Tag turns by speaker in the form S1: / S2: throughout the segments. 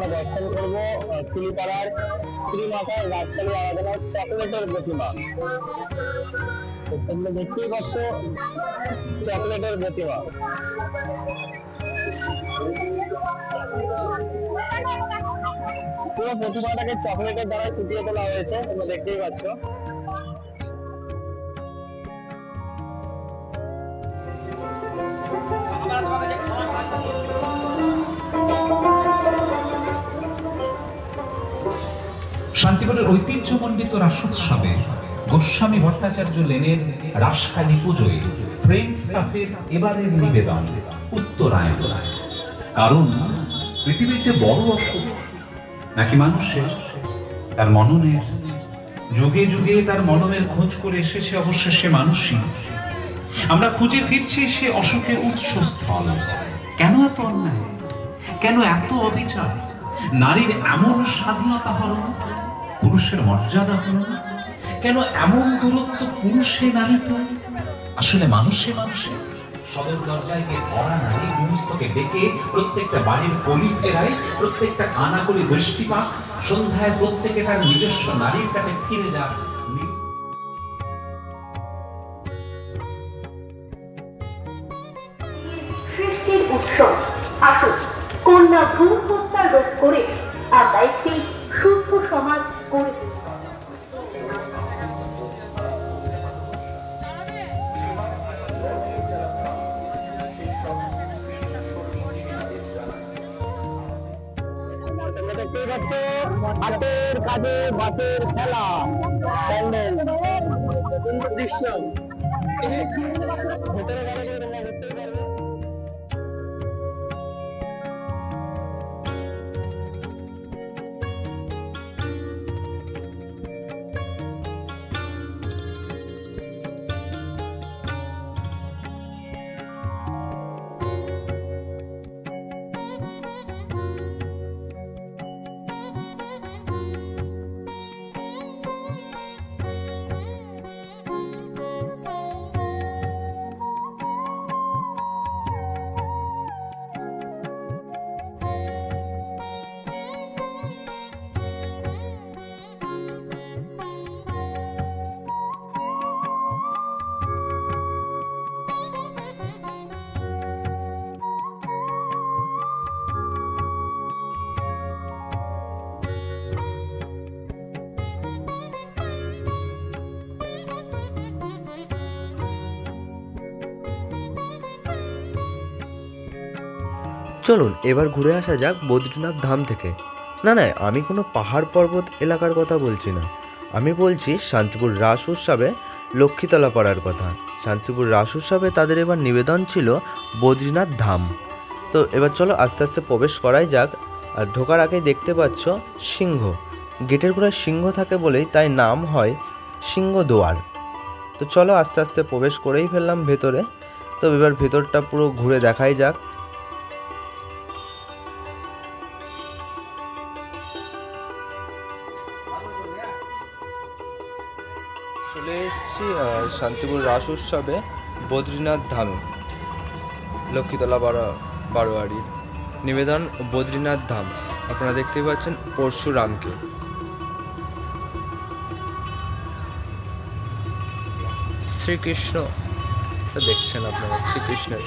S1: আমরা দর্শন করব কুলিপাড়ার শ্রীমাতার রাজকালী আরাধনার চকলেটের প্রতিমা। তোমরা দেখতেই পাচ্ছ চকলেটের প্রতিমা। পুরো প্রতিমাটাকে চকলেটের দ্বারা ফুটিয়ে তোলা হয়েছে, তোমরা দেখতেই পাচ্ছ।
S2: শান্তিপুরের ঐতিহ্যমণ্ডিত রাসোৎসবে গোস্বামী ভট্টাচার্য লেনের রাসকালী পুজোয় ফ্রেন্ডস কাপের এবারের নিবেদন উত্তরায়ণ। কারণ পৃথিবীর যে বড় অসুখ, নাকি মানুষের, তার মননের, যুগে যুগে তার মননের খোঁজ করে এসেছে অবশ্য সে মানুষই। আমরা খুঁজে ফিরছি সে অসুখের উৎসস্থল। কেন এত অন্যায়? কেন এত অবিচার? নারীর এমন স্বাধীনতা হরণ পুরুষের মর্যাদা হরণ কেন এমন দূরত্ব পুরুষে নারীতে আসলে মানুষে মানুষে। সদর দরজায় গিয়ে ভরা নারী গৃহস্থকে ডেকে প্রত্যেকটা বাড়ির কলি ফেরায় প্রত্যেকটা আনাকলি দৃষ্টিপাত, সন্ধ্যায় প্রত্যেকে তার নিজস্ব নারীর কাছে ফিরে নি-
S3: সৃষ্টির উৎসব। আসুন, কন্যা ভ্রূণ হত্যা রোধ করে আমরা একটি
S1: দেখতেই হাতের কাজে বাসের খেলা। প্যান্ডেল। দৃশ্য ভেতরে
S4: চলুন, এবার ঘুরে আসা যাক বদ্রীনাথ ধাম থেকে। না না, আমি কোনো পাহাড় পর্বত এলাকার কথা বলছি না। আমি বলছি, শান্তিপুর রাস উৎসবে লক্ষ্মীতলা পাড়ার কথা। শান্তিপুর রাস উৎসবে তাদের এবার নিবেদন ছিল বদ্রীনাথ ধাম। তো, এবার চলো আস্তে আস্তে প্রবেশ করাই যাক। আর ঢোকার আগে দেখতে পাচ্ছ সিংহ। গেটের গোড়ায় সিংহ থাকে বলেই তাই নাম হয় সিংহ দুয়ার। তো চলো আস্তে আস্তে প্রবেশ করেই ফেললাম ভেতরে। তো এবার ভেতরটা পুরো ঘুরে দেখাই যাক চলে এসেছি শান্তিপুর রাস উৎসবে বদ্রীনাথ ধামে। লক্ষ্মীতলা বারো, বারোয়ারি। নিবেদন, বদ্রীনাথ ধাম। আপনারা দেখতেই পাচ্ছেন পরশুরামকে। শ্রীকৃষ্ণ দেখছেন আপনারা শ্রীকৃষ্ণের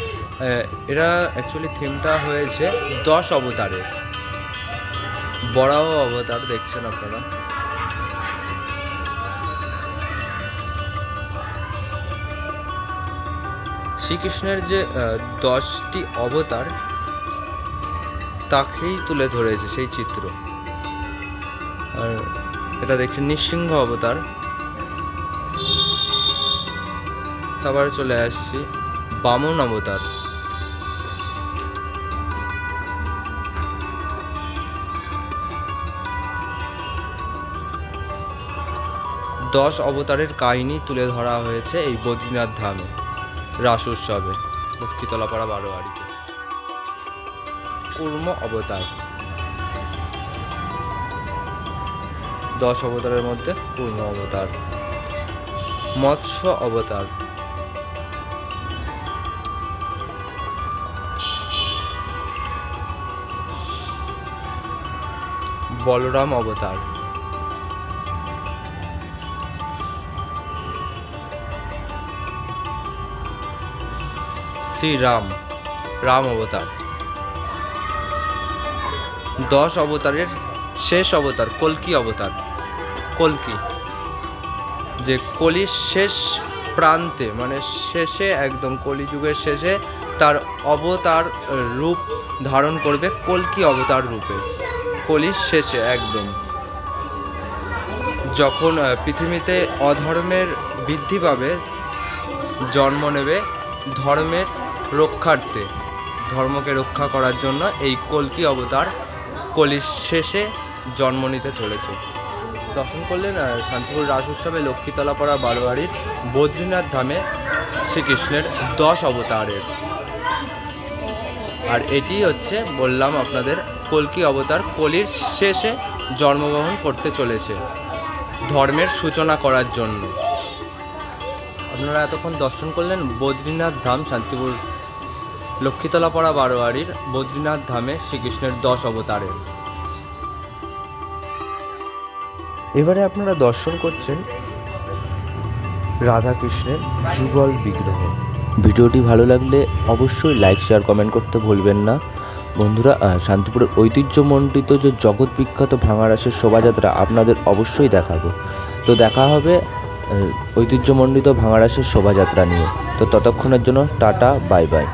S4: এরা অ্যাকচুয়ালি থিমটা হয়েছে দশ অবতারের। বড়াও অবতার দেখছেন আপনারা। শ্রীকৃষ্ণের যে দশটি অবতার, তাকেই তুলে ধরেছে সেই চিত্র। আর এটা দেখছেন নৃসিংহ অবতার। তারপরে চলে আসছি বামন অবতার। দশ অবতারের কাহিনী তুলে ধরা হয়েছে এই বদ্রীনাথ ধামে। রাস উৎসবে, লক্ষ্মীতলাপাড়া বারোয়ারিতে কুর্ম অবতার। দশ অবতারের মধ্যে পূর্ণ অবতার। মৎস্য অবতার। বলরাম অবতার। শ্রীরাম রাম অবতার। দশ অবতারের শেষ অবতার, কল্কি অবতার। কল্কি, যে কলির শেষ প্রান্তে মানে শেষে একদম কলিযুগের শেষে তার অবতার রূপ ধারণ করবে কল্কি অবতার রূপে। কলির শেষে একদম। যখন পৃথিবীতে অধর্মের বৃদ্ধি পাবে, জন্ম নেবে, ধর্মের রক্ষার্থে। ধর্মকে রক্ষা করার জন্য এই কলকি অবতার কলির শেষে জন্ম নিতে চলেছে। দর্শন করলেন শান্তিপুর রাস উৎসবে লক্ষ্মীতলা পাড়া বারোয়ারির বদ্রীনাথ ধামে শ্রীকৃষ্ণের দশ অবতারের। আর এটি হচ্ছে, বললাম আপনাদের, কলকি অবতার কলির শেষে জন্মগ্রহণ করতে চলেছে। ধর্মের সূচনা করার জন্য। আপনারা এতক্ষণ দর্শন করলেন বদ্রীনাথ ধাম, শান্তিপুর লক্ষ্মীতলা পাড়া বারোয়ারির বদ্রীনাথ ধামে শ্রীকৃষ্ণের দশ অবতারের এবারে আপনারা দর্শন করছেন রাধাকৃষ্ণের যুগল বিগ্রহ।
S5: ভিডিওটি ভালো লাগলে অবশ্যই লাইক শেয়ার কমেন্ট করতে ভুলবেন না। বন্ধুরা শান্তিপুরের ঐতিহ্যমণ্ডিত যে জগৎ বিখ্যাত ভাঙারাসের শোভাযাত্রা আপনাদের অবশ্যই দেখাবো। তো দেখা হবে ঐতিহ্যমণ্ডিত ভাঙারাসের শোভাযাত্রা নিয়ে। তো ততক্ষণের জন্য টাটা বাই বাই।